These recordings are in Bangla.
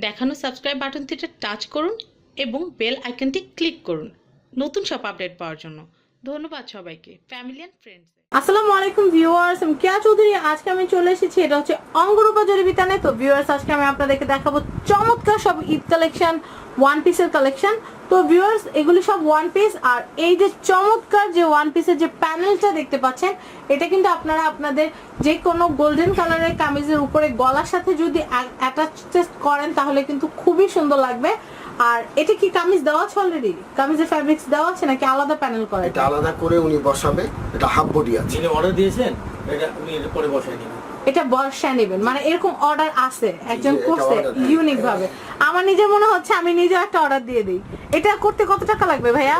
দেখানো সাবস্ক্রাইব বাটনটিতে টাচ করুন এবং বেল আইকনটি ক্লিক করুন। নতুন সব আপডেট পাওয়ার জন্য। ধন্যবাদ সবাইকে। ফ্যামিলি অ্যান্ড ফ্রেন্ডস আসসালামু আলাইকুম ভিউয়ার্স, আমি কেয়া চৌধুরী। আজকে আমি চলে এসেছি, এটা হচ্ছে অঙ্গরূপা জরিবিতানে। তো ভিউয়ার্স, আজকে আমি আপনাদেরকে দেখাবো চমৎকার সব ঈদ কালেকশন ওয়ান পিসের কালেকশন। তো ভিউয়ার্স, এগুলি সব ওয়ান পিস আর এই যে চমৎকার যে ওয়ান পিসের যে প্যানেলটা দেখতে পাচ্ছেন, এটা কিন্তু আপনারা আপনাদের যে কোনো গোল্ডেন কালারের কামিজের উপরে গলার সাথে যদি অ্যাটাচ করেন, তাহলে কিন্তু খুবই সুন্দর লাগবে। আর এটা কি কামিজ দেওয়া আছে অলরেডি কামিজের ফ্যাব্রিক্স দেওয়া আছে নাকি আলাদা প্যানেল করা এটা আলাদা করে উনি বসাবে এটা হাফ বডি আছে। যিনি অর্ডার দিয়েছেন এটা উনি এটা পরে বসায় নেবেন। এটা বর্ষায় নেবেন মানে এরকম অর্ডার আছে একজন করছে ইউনিক ভাবে। আমার নিজে মনে হচ্ছে আমি নিজে একটা অর্ডার দিয়ে দিই। এটা করতে কত টাকা লাগবে ভাইয়া?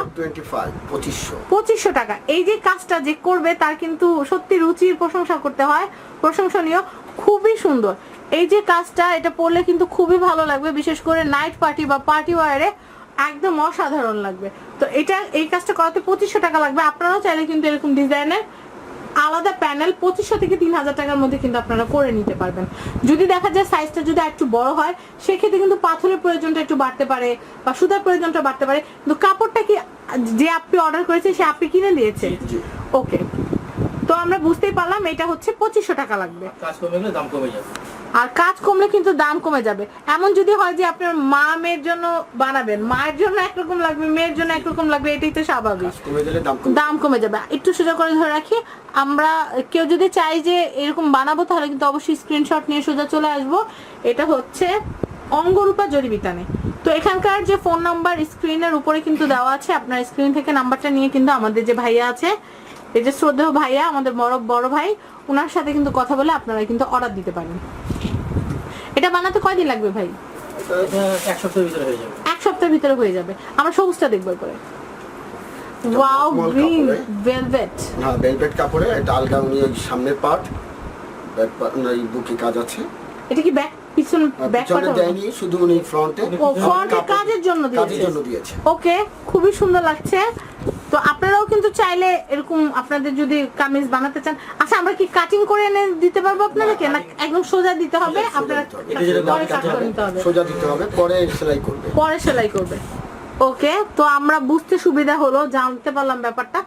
পঁচিশশো টাকা। এই যে কাজটা যে করবে তার কিন্তু সত্যি রুচির প্রশংসা করতে হয়। প্রশংসনীয় খুবই সুন্দর। এই যে কাজটা এটা পরলে কিন্তু খুবই ভালো লাগবে বিশেষ করে নাইট পার্টি বা পার্টি ওয়ারে একদম অসাধারণ লাগবে। তো এটা এই কাজটা করাতে পঁচিশশো টাকা লাগবে। আপনারাও চাইলে কিন্তু এরকম ডিজাইনের আলাদা প্যানেল পঁচিশশো থেকে তিন হাজার টাকার মধ্যে কিন্তু আপনারা করে নিতে পারবেন। যদি দেখা যায় সাইজটা যদি একটু বড় হয় সেক্ষেত্রে কিন্তু পাথরের প্রয়োজনটা একটু বাড়তে পারে বা সুতার প্রয়োজনটা বাড়তে পারে। কিন্তু কাপড়টা কি যে আপনি অর্ডার করেছে সে আপনি কিনে দিয়েছে ওকে তো আমরা বুঝতেই পারলাম এটা হচ্ছে পঁচিশশো টাকা লাগবে। কাজ কমে গেলে দাম কমে যাবে। আর কাজ কমলে কিন্তু দাম কমে যাবে। এমন যদি হয় যে আপনার মা মেয়ের জন্য বানাবেন মায়ের জন্য একরকম লাগবে মেয়ের জন্য একরকম লাগবে এটাই তো স্বাভাবিক। দাম কমে যাবে। একটু সোজা করে ধরে রাখি আমরা কেউ যদি চাই যে এরকম বানাবো তাহলে কিন্তু অবশ্যই স্ক্রিনশট নিয়ে সোজা চলে আসব। এটা হচ্ছে অঙ্গরূপা জরিবিতানে তো এখানকার যে ফোন নাম্বার স্ক্রিনের উপরে কিন্তু দেওয়া আছে আপনার স্ক্রিন থেকে নাম্বারটা নিয়ে কিন্তু আমাদের যে ভাইয়া আছে এই যে শ্রদ্ধেয় ভাইয়া আমাদের বড় বড় ভাই ওনার সাথে কিন্তু কথা বলে আপনারা কিন্তু অর্ডার দিতে পারেন। এটা বানাতে কয়দিন লাগবে ভাই? এক সপ্তাহের ভিতরে হয়ে যাবে। এক সপ্তাহের ভিতরে হয়ে যাবে। আমরা সবুজটা দেখব করে ওয়াও গ্রিন ভেলভেট হ্যাঁ বেলভেট কাপড়ে এটা আলগা উনি ওই সামনের পার্ট ব্যাক পার্ট এই বুকে কাজ আছে। এটা কি ব্যাক পিছন ব্যাক পিছনে দেয়নি শুধু উনি ফ্রন্টে ও ফ্রন্টে কাজের জন্য কাজের জন্য দিয়েছে। ওকে খুবই সুন্দর লাগছে। তো আপনারাও কিন্তু চাইলে এরকম আপনাদের যদি কামিজ বানাতে চান। আচ্ছা আমরা কি কাটিং করে এনে দিতে পারব আপনাদেরকে? না একদম সোজা দিতে হবে? আপনারা দিতে হবে। এটা যেটা পরে কাট করে নিতে হবে। সোজা দিতে হবে পরে সেলাই করবে। পরে সেলাই করবে। ওকে তো আমরা বুঝতে সুবিধা হলো জানতে পারলাম ব্যাপারটা।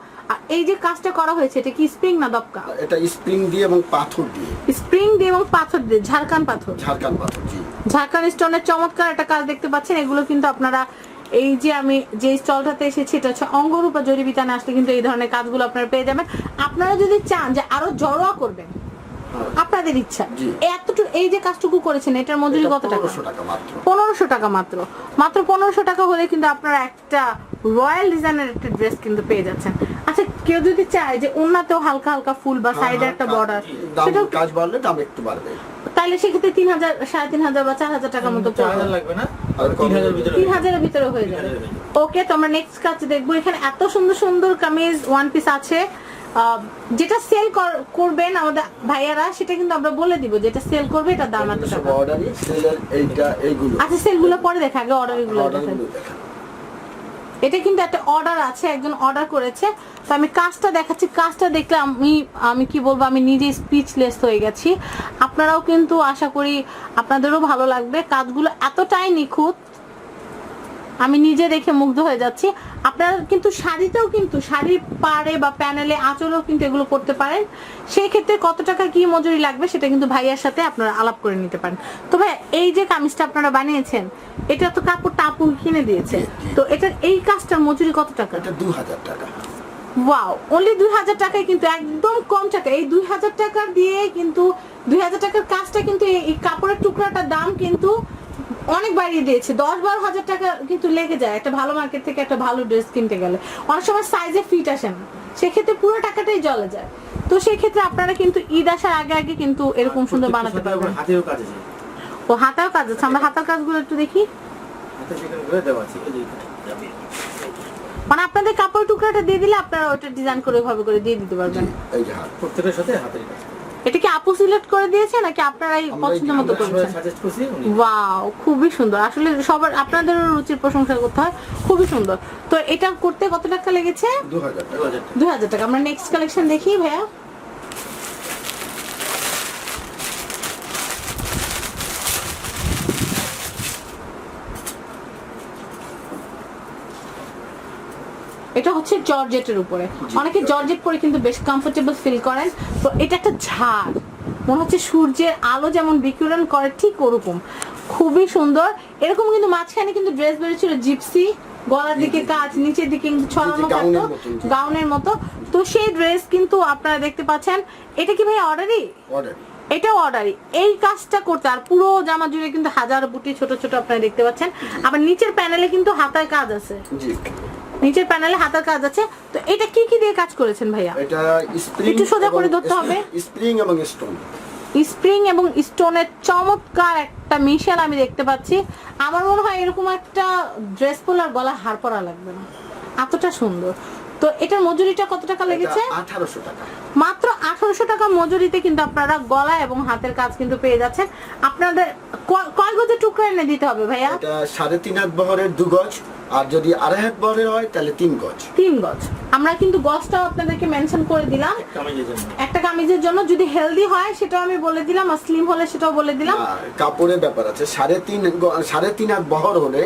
এই যে কাজটা করা হয়েছে এটা কি স্প্রিং না দপকা এটা স্প্রিং দিয়ে এবং পাথর দিয়ে। স্প্রিং দিয়ে এবং পাথর দিয়ে ঝাড়খান পাথর। ঝাড়খান পাথর জি। ঝাড়খান স্টোনের চমৎকার একটা কাজ দেখতে পাচ্ছেন এগুলো কিন্তু আপনারা এই যে আমি যে স্টলটাতে এসেছি এটা হচ্ছে অঙ্গরূপা জরিবিতানে আসলে কিন্তু এই ধরনের কাজগুলো আপনারা পেয়ে যাবেন। আপনারা যদি চান যে আরও জড়োয়া করবেন। আপনাদের ইচ্ছা। এতটুকু এই যে কাজটুকু করেছেন এটার মজুরি কত টাকা? 1500 টাকা মাত্র। পনেরোশো টাকা মাত্র। মাত্র পনেরোশো টাকা হলে কিন্তু আপনারা একটা রয়্যাল ডিজাইনের একটা ড্রেস কিন্তু পেয়ে যাচ্ছেন। আচ্ছা কেউ যদি চায় যে উন্নাতেও হালকা হালকা ফুল বা সাইডে একটা বর্ডার কাজ বাড়লে দাম একটু বাড়বে। তাহলে সেক্ষেত্রে তিন হাজার সাড়ে তিন হাজার বা চার হাজার টাকার মতো চার হাজার লাগবে না? তিন। হাজারের ভিতরে হয়ে যাবে। ওকে তো আমরা নেক্সট কাজ দেখব। এখানে এত সুন্দর সুন্দর কামিজ ওয়ান পিস আছে। যেটা সেল করবেন আমাদের ভাইয়ারা সেটা কিন্তু আমরা বলে দিব যেটা সেল করবে এটা দাম এত টাকা। অর্ডারই সেলের এইটা এইগুলো। আচ্ছা সেলগুলো পরে দেখা আগে অর্ডারগুলো অর্ডারগুলো দেখা। এটা কিন্তু একটা অর্ডার আছে একজন অর্ডার করেছে। তো আমি কাজটা দেখাচ্ছি কাজটা দেখলে আমি আমি কি বলব আমি নিজে স্পিচলেস হয়ে গেছি। আপনারাও কিন্তু আশা করি আপনাদেরও ভালো লাগবে। কাজগুলো এতটাই নিখুঁত আমি নিজে দেখে মুগ্ধ হয়ে যাচ্ছি। আপনারা কিন্তু শাড়িতেও কিন্তু শাড়ির পাড়ে বা প্যানেলে আঁচলেও কিন্তু এগুলো করতে পারেন। সেই ক্ষেত্রে কত টাকা কি মজুরি লাগবে সেটা কিন্তু ভাইয়ার সাথে আপনারা আলাপ করে নিতে পারেন। তো ভাই এই যে কামিজটা আপনারা বানিয়েছেন এটা তো কাপড় টাপু কিনে দিয়েছে। তো এটার এই কাজটার মজুরি কত টাকা? এটা দু হাজার টাকা। ওয়াও অনলি দুই হাজার টাকায় কিন্তু একদম কম টাকা। এই দুই হাজার টাকা দিয়ে কিন্তু দুই হাজার টাকার কাজটা কিন্তু এই কাপড়ের টুকরাটার দাম কিন্তু অনেক বাড়িয়ে দিয়েছে। দশ বারো হাজার টাকা কিন্তু লেগে যায়। একটা ভালো মার্কেট থেকে একটা ভালো ড্রেস কিনতে গেলে। অনেক সময় সাইজে ফিট আসে না। সেক্ষেত্রে পুরো টাকাটাই জলে যায়। তো সেই ক্ষেত্রে আপনারা কিন্তু ঈদ আসার আগে আগে কিন্তু এরকম সুন্দর বানাতে পারবেন। কাজ ও হাতাও কাজ আছে। আমরা হাতার কাজগুলো একটু দেখি। মানে আপনাদের কাপড় টুকরাটা দিয়ে দিলে আপনারা ওটা ডিজাইন করে ওইভাবে করে দিয়ে দিতে পারবেন। সাথে হাতের কাজ। সিলেক্ট করে দিয়েছে নাকি আপনারাই পছন্দ মতো করেছেন? ওয়াও খুবই সুন্দর। আসলে সবার আপনাদেরও রুচির প্রশংসা করতে হয়। খুবই সুন্দর। তো এটা করতে কত টাকা লেগেছে? দু হাজার টাকা। আমরা নেক্সট কালেকশন দেখি ভাইয়া। এটা হচ্ছে জর্জেটের উপরে। অনেকে জর্জেট। পরে কিন্তু বেশ কমফোর্টেবল ফিল করেন। তো এটা একটা ঝাড়। মনে হচ্ছে সূর্যের আলো যেমন বিকিরণ করে ঠিক ওরকম। খুবই সুন্দর। এরকম কিন্তু মাঝখানে কিন্তু ড্রেস বেরিয়েছিল জিপসি গলার দিকে কাজ নিচের দিকে কিন্তু ছড়ানো থাকতো গাউনের মতো। তো সেই ড্রেস কিন্তু আপনারা দেখতে পাচ্ছেন। এটা কি ভাই অর্ডারই এটাও অর্ডারই এই কাজটা করতে আর পুরো জামা জুড়ে কিন্তু হাজার বুটি ছোট ছোট আপনারা দেখতে পাচ্ছেন। আবার নিচের প্যানেলে কিন্তু হাতায় কাজ আছে। নিচের প্যানেলে হাতার কাজ আছে। তো এটা কি কি দিয়ে কাজ করেছেন ভাইয়া? এটা স্প্রিং একটু সোজা করে ধরতে হবে। স্প্রিং এবং স্টোন স্প্রিং এবং স্টোনের চমৎকার একটা মিশেল আমি দেখতে পাচ্ছি। আমার মনে হয় এরকম একটা ড্রেস পরার গলা হার পরা লাগবে না। এতটা সুন্দর। তো এটার মজুরিটা কত টাকা লেগেছে? আঠারোশো টাকা। মাত্র আঠারোশো টাকা মজুরিতে কিন্তু আপনারা গলা এবং হাতের কাজ কিন্তু পেয়ে যাচ্ছেন। আপনাদের কয় গজের টুকরা এনে দিতে হবে ভাইয়া? এটা সাড়ে তিন হাত বহরের দু গজ। আর যদি আড়াই হাত বহরের হয় তাহলে তিন গজ। তিন গজ। আমরা কিন্তু গজটাও আপনাদেরকে মেনশন করে দিলাম। একটা কামিজের জন্য। যদি হেলদি হয় সেটাও আমি বলে দিলাম আর স্লিম হলে সেটাও বলে দিলাম। কাপড়ের ব্যাপার আছে। সাড়ে তিন সাড়ে তিন হাত বহর হলে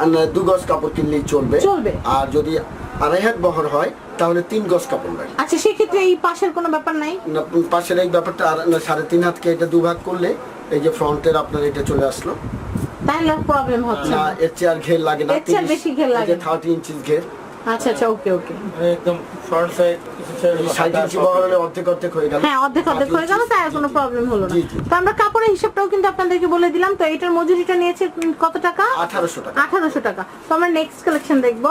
আর দু গজ কাপড় কিনলেই চলবে। চলবে। আর যদি আড়াই হাত বহর হয় তাহলে তিন গজ কাপড় লাগে। আচ্ছা সেক্ষেত্রে এই পাশের কোনো ব্যাপার নাই? পাশের এই ব্যাপারটা সাড়ে তিন হাতকে এটা দুভাগ করলে এই যে ফ্রন্টের আপনার এটা চলে আসলো। তাহলে প্রবলেম হচ্ছে না। এর চেয়ার ঘের লাগে না এর চেয়ে বেশি ঘের লাগে না। থার্টি ইঞ্চিস ঘের। আচ্ছা আচ্ছা ওকে ওকে মানে একদম ফ্রন্ট সাইড ইঞ্চি হলে অর্ধেক অর্ধেক হয়ে গেল। হ্যাঁ অর্ধেক অর্ধেক হয়ে গেল তাই আর কোনো প্রবলেম হলো না। তো আমরা কাপড়ের হিসাবটাও কিন্তু আপনাদেরকে বলে দিলাম। তো এটার মজুরিটা নিয়েছে কত টাকা? আঠারোশো টাকা। আঠারোশো টাকা। তো আমরা নেক্সট কালেকশন দেখব।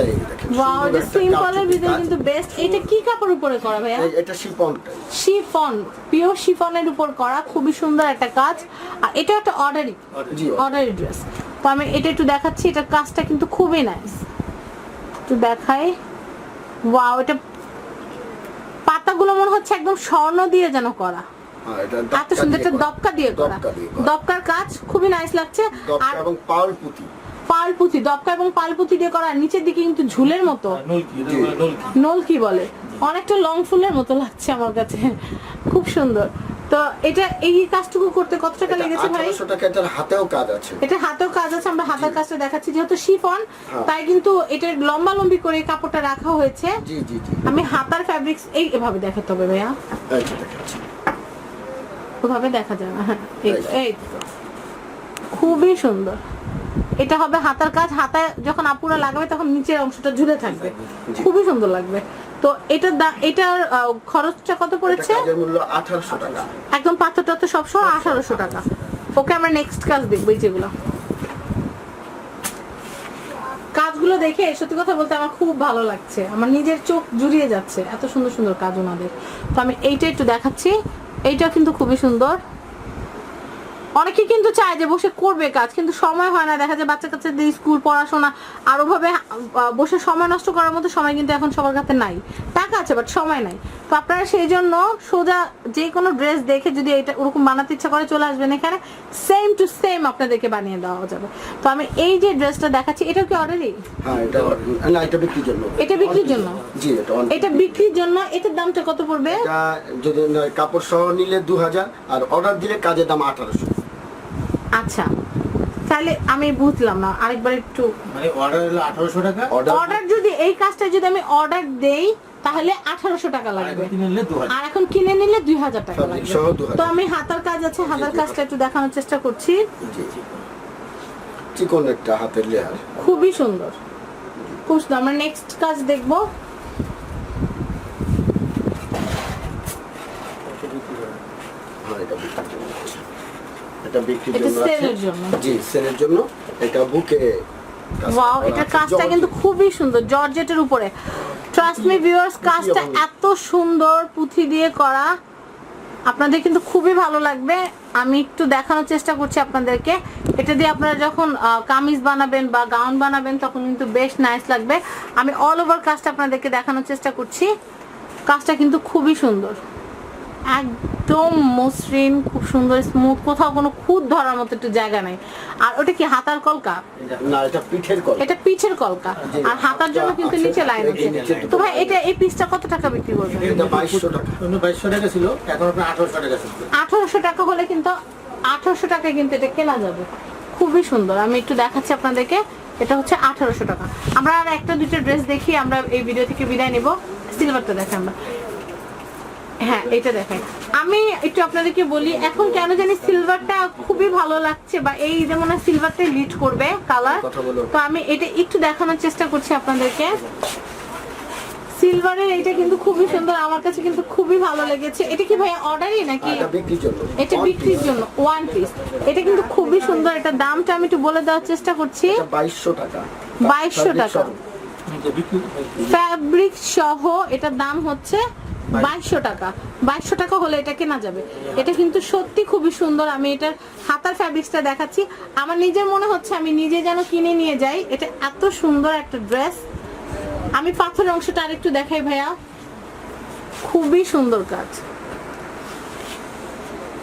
এই ওয়াও এটা সিম্পলের ভিতরে কিন্তু বেস্ট এটা কি কাপড় উপরে করা ভাইয়া? এটা শিপনটা শিফন পিওর শিফনের উপর করা খুবই সুন্দর একটা কাজ। আর এটা একটা অর্ডারই জি অর্ডারি ড্রেস তো আমি এটা একটু দেখাচ্ছি এটার কাজটা কিন্তু খুবই নাইস একটু দেখাই। ওয়াও এটা পাতাগুলো মনে হচ্ছে একদম স্বর্ণ দিয়ে যেন করা। হ্যাঁ, এত সুন্দর একটা। দপকা দিয়ে করা। দপকা দপকার কাজ খুবই নাইস লাগছে। আর এবং পাউল পুঁতি। পালপুতি দপকা এবং পালপুতি দিয়ে করা নিচের দিকে কিন্তু ঝুলের মতো। নলকি বলে নল কি বলে। অনেকটা লং ফুলের মতো লাগছে আমার কাছে। খুব সুন্দর। তো এটা এই কাজটুকু করতে কত টাকা লেগেছে ভাই? আঠারোশো টাকা এটার হাতেও কাজ আছে। এটা হাতেও কাজ আছে আমরা হাতের কাজটা দেখাচ্ছি। যেহেতু শিফন হ্যাঁ। তাই কিন্তু এটা লম্বা লম্বি করে এই কাপড়টা রাখা হয়েছে। জি জি জি। আমি হাতার ফ্যাব্রিক্স এই এভাবে দেখাতে হবে ভাইয়া। ওভাবে দেখা যায় না হ্যাঁ, এই এই তো। খুবই সুন্দর। এটা হবে হাতার কাজ হাতায় যখন আপুরা লাগাবে তখন নিচের অংশটা ঝুলে থাকবে। খুবই সুন্দর লাগবে। তো এটার দা- এটার খরচটা কত পড়েছে? টাকা। একদম পাথর টাথর সব সহ আঠারোশো টাকা। ওকে আমরা নেক্সট কাজ দেখব এই যেগুলো। কাজগুলো দেখে সত্যি কথা বলতে আমার খুব ভালো লাগছে। আমার নিজের চোখ জুড়িয়ে যাচ্ছে এত সুন্দর সুন্দর কাজ ওনাদের। তো আমি এইটা একটু দেখাচ্ছি। এইটা কিন্তু খুবই সুন্দর। অনেকে কিন্তু চায় যে বসে করবে কাজ কিন্তু সময় হয় না। দেখা যায় বাচ্চা কাচ্চাদের স্কুল পড়াশোনা আর ওভাবে বসে সময় নষ্ট করার মতো সময় কিন্তু এখন সবার কাছে নাই। টাকা আছে বাট সময় নাই। তো আপনারা সেই জন্য সোজা যে কোনো ড্রেস দেখে যদি এটা ওরকম বানাতে ইচ্ছা করে চলে আসবেন এখানে সেম টু সেম আপনাদেরকে বানিয়ে দেওয়া যাবে। তো আমি এই যে ড্রেসটা দেখাচ্ছি এটা কি অর্ডারই হ্যাঁ এটা বিক্রির জন্য। এটা বিক্রির জন্য? জি এটা এটা বিক্রির জন্য এটার দামটা কত পড়বে? এটা যদি কাপড় সহ নিলে দু হাজার আর অর্ডার দিলে কাজের দাম আঠারোশো। আচ্ছা। তাহলে আমি বুঝলাম না আরেকবার একটু মানে অর্ডার হলো আঠারোশো টাকা। অর্ডার যদি এই কাজটা যদি আমি অর্ডার দেই তাহলে আঠারোশো টাকা লাগবে। আর এখন কিনে নিলে দুই হাজার টাকা Fabric লাগবে। তো আমি হাতার কাজ আছে হাতার। কাজটা একটু দেখানোর চেষ্টা করছি। জি চিকন একটা হাতের লেয়ার খুবই সুন্দর। খুব সুন্দর। আমরা নেক্সট কাজ দেখব হ্যাঁ এটা বিক্রির জন্য আছে। এটা বিক্রির এটা জন্য। সেলের জন্য। জি সেলের জন্য। এটা বুকে ওয়াও আছে। কাজটা কিন্তু খুবই সুন্দর জর্জেটের উপরে। ট্রাস্ট মি ভিউয়ার্স কাজটা এত সুন্দর পুঁথি দিয়ে করা। আপনাদের কিন্তু খুবই ভালো লাগবে। আমি একটু দেখানোর চেষ্টা করছি আপনাদেরকে। এটা দিয়ে আপনারা যখন কামিজ বানাবেন বা গাউন বানাবেন তখন কিন্তু বেশ নাইস লাগবে। আমি অল ওভার কাজটা আপনাদেরকে দেখানোর চেষ্টা করছি। কাজটা কিন্তু খুবই সুন্দর। একদম মসৃণ খুব সুন্দর স্মুথ কোথাও কোনো খুদ ধরার মতো একটু জায়গা নাই। আর ওটা কি হাতার কলকা? না এটা পিঠের এটা কলকা। আর হাতার জন্য কিন্তু নিচে লাইন আছে। তো ভাই এটা এই পিসটা কত টাকা বিক্রি করবেন? এটা বাইশশো টাকা। অন্য বাইশশো টাকা ছিল এখন আপনার আঠারোশো টাকা ছিল। আঠারোশো টাকা হলে কিন্তু আঠারোশো টাকায় কিন্তু এটা কেনা যাবে। খুবই সুন্দর। আমি একটু দেখাচ্ছি আপনাদেরকে। এটা হচ্ছে আঠারোশো টাকা। আমরা আর একটা দুটো ড্রেস দেখি আমরা এই ভিডিও থেকে বিদায় নিব। সিলভারটা দেখে আমরা। হ্যাঁ এটা দেখাই আমি একটু আপনাদেরকে বলি এখন কেন জানি সিলভারটা খুবই ভালো লাগছে বা এই যেমন সিলভারটাই লিড করবে কালার তো আমি এটা একটু দেখানোর চেষ্টা করছি আপনাদেরকে। সিলভারের এটা কিন্তু খুবই সুন্দর আমার কাছে কিন্তু খুবই ভালো লেগেছে। এটা কি ভাই অর্ডারই নাকি? এটা বিক্রির জন্য। জন্য ওয়ান পিস এটা কিন্তু খুবই সুন্দর এটা দামটা আমি একটু বলে দেওয়ার চেষ্টা করছি। এটা বাইশশো টাকা। 2200 টাকা। ফ্যাব্রিক সহ এটার দাম হচ্ছে বাইশশো টাকা। বাইশশো টাকা হলে এটা কেনা যাবে। এটা কিন্তু সত্যি খুবই সুন্দর। আমি এটার হাতার ফ্যাব্রিক্সটা দেখাচ্ছি। আমার নিজের মনে হচ্ছে আমি নিজে যেন কিনে নিয়ে যাই। এটা এত সুন্দর একটা ড্রেস আমি পাথরের অংশটা আরেকটু দেখাই ভাইয়া। খুবই সুন্দর কাজ।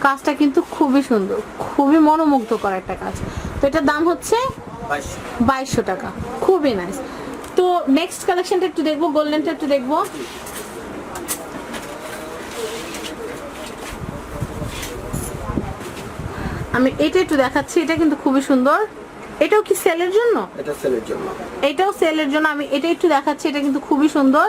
কাজটা কিন্তু খুবই সুন্দর। খুবই মনোমুগ্ধকর একটা কাজ। তো এটার দাম হচ্ছে বাইশশো টাকা। খুবই নাইস তো নেক্সট কালেকশনটা একটু দেখব গোল্ডেনটা একটু দেখব। আমি এটা একটু দেখাচ্ছি এটা কিন্তু খুবই সুন্দর। এটাও কি সেলের জন্য? এটা সেলের জন্য। এটাও সেলের জন্য আমি এটা একটু দেখাচ্ছি এটা কিন্তু খুবই সুন্দর।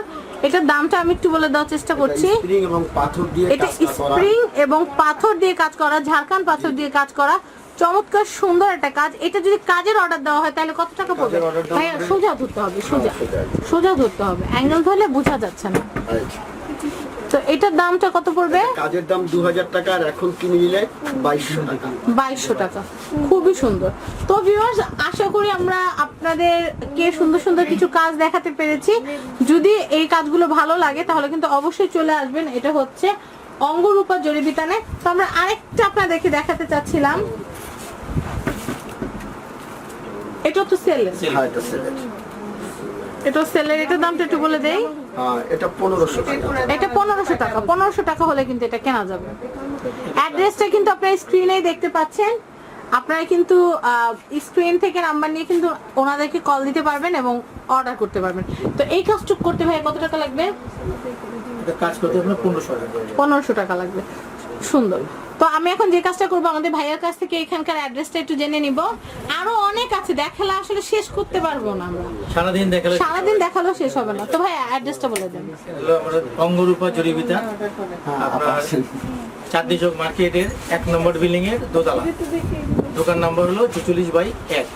এটার দামটা আমি একটু বলে দেওয়ার চেষ্টা করছি। স্প্রিং এবং পাথর দিয়ে এটা স্প্রিং এবং পাথর দিয়ে কাজ করা ঝাড়খান্ড পাথর দিয়ে কাজ করা। চমৎকার সুন্দর একটা কাজ। এটা যদি কাজের অর্ডার দেওয়া হয় তাহলে কত টাকা পড়বে? ভাইয়া সোজা ধরতে হবে সোজা হ্যাঁ, সোজা। সোজা। ধরতে হবে। অ্যাঙ্গেল ধরলে বোঝা যাচ্ছে না। এই, তো এটার দামটা কত পড়বে? কাজের দাম দু হাজার টাকা আর এখন কিনে নিলে বাইশশো টাকা। বাইশশো টাকা। খুবই সুন্দর। তো ভিউয়ার্স আশা করি আমরা আপনাদেরকে সুন্দর সুন্দর কিছু কাজ দেখাতে পেরেছি। যদি এই কাজগুলো ভালো লাগে তাহলে কিন্তু অবশ্যই চলে আসবেন। এটা হচ্ছে অঙ্গরূপা জরিবিতানে। তো আমরা আরেকটা আপনাদেরকে দেখাতে চাচ্ছিলাম। এটা তো সেলের হ্যাঁ এটা সেলের এটা সেলের এটার দামটা একটু বলে দেই। হ্যাঁ এটা পনেরোশো টাকা। এটা পনেরোশো টাকা পনেরোশো টাকা হলে কিন্তু এটা কেনা যাবে। অ্যাড্রেসটা কিন্তু আপনারা স্ক্রিনেই দেখতে পাচ্ছেন। আপনারা কিন্তু স্ক্রিন থেকে নাম্বার নিয়ে কিন্তু ওনাদেরকে কল দিতে পারবেন এবং অর্ডার করতে পারবেন। তো এই কাজটুক করতে ভাই কত টাকা লাগবে? কাজ করতে পনেরোশো টাকা লাগবে। সুন্দর। তো আমি এখন যে কাজটা করব আমাদের ভাইয়ের কাছ থেকে এখানকার অ্যাড্রেসটা একটু জেনে নিব। আরও অনেক আছে দেখালে আসলে শেষ করতে পারব না আমরা। সারাদিন দেখালে সারাদিন দেখালেও শেষ হবে না। তো ভাই অ্যাড্রেসটা বলে দেন। অঙ্গরূপা জরিবিতা। হ্যাঁ আপনার চাঁদনি চৌক মার্কেটের এক নম্বর বিল্ডিং এর দোতলা। দোকান নম্বর হলো চুচল্লিশ বাই এক।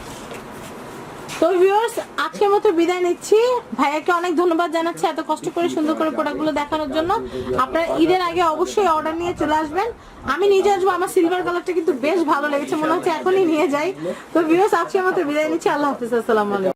তো ভিউয়ার্স আজকের মতো বিদায় নিচ্ছি। ভাইয়াকে অনেক ধন্যবাদ জানাচ্ছি এত কষ্ট করে সুন্দর করে প্রোডাক্টগুলো দেখানোর জন্য। আপনারা ঈদের আগে অবশ্যই অর্ডার নিয়ে চলে আসবেন। আমি নিজে আসব, আমার সিলভার কালারটা কিন্তু বেশ ভালো লেগেছে, মনে হচ্ছে এখনই নিয়ে যাই। তো ভিউয়ার্স আজকের মতো বিদায় নিচ্ছি। আল্লাহ হাফিজ, আসসালামু আলাইকুম।